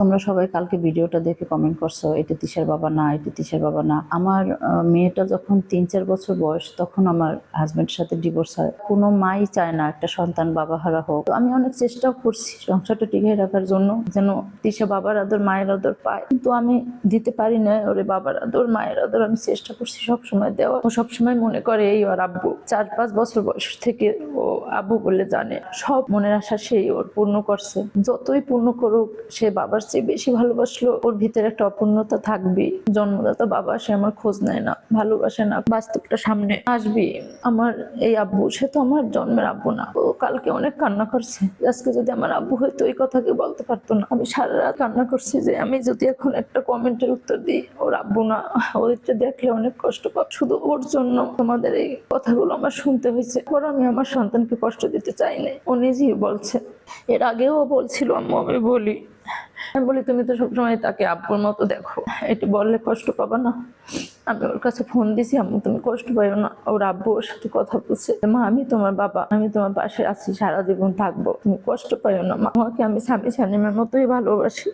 তোমরা সবাই কালকে ভিডিওটা দেখে কমেন্ট করছ, এটা তিশার বাবা না, এটা তিশার বাবা না। আমার মেয়েটা যখন তিন চার বছর বয়স, তখন আমার হাজবেন্ডের সাথে ডিভোর্স হয়। কোনো মাই চায় না, একটা সন্তান বাবা হারা হোক। আমি অনেক চেষ্টাও করছি সংসারটা টিকিয়ে রাখার জন্য, যেন তিশা বাবার আদর, মায়ের আদর পায়। কিন্তু আমি দিতে পারি না, ওরে বাবার আদর, মায়ের আদর আমি চেষ্টা করছি সব সময় দেওয়া ও সবসময় মনে করে, এই ওর আব্বু। চার পাঁচ বছর বয়স থেকে ও আব্বু বলে জানে। সব মনের আশা সেই ওর পূর্ণ করছে। যতই পূর্ণ করুক, সে বাবার চেয়ে বেশি ভালোবাসলো, ওর ভিতরে একটা অপূর্ণতা থাকবে। জন্মদাতা বাবা, সে আমার খোঁজ নেয় না, ভালোবাসে না, বাস্তবটা সামনে আসবি। আমার এই আব্বু, সে তো আমার জন্মের আব্বু না। ও কালকে অনেক কান্না করছে। আজকে যদি আমার আব্বু হয়তো এই কথা কি বলতে পারতো না। আমি সারা রাত কান্না করছি যে, আমি যদি এখন একটা কমেন্টের উত্তর দিই, ওর আব্বু না ওদেরটা দেখলে অনেক কষ্ট পাব শুধু ওর জন্য তোমাদের এই কথাগুলো আমার শুনতে হয়েছে। পর আমি আমার সন্তানকে কষ্ট দিতে চাই না ও নিজেই বলছে। এর আগেও বলছিল, আম্মু, আমি বলি। আমি বলি, তুমি তো সবসময় তাকে আব্বুর মতো দেখো। এটি বললে কষ্ট পাবা না। আমি ওর কাছে ফোন দিছি, আম্মু, তুমি কষ্ট পাইও না। ওর আব্বু ওর সাথে কথা বলছে। মা, আমি তোমার বাবা, আমি তোমার পাশে আছি, সারা জীবন থাকব। তুমি কষ্ট পাইও না, মা। আমাকে আমি স্বামী স্বামীর মতোই ভালোবাসি।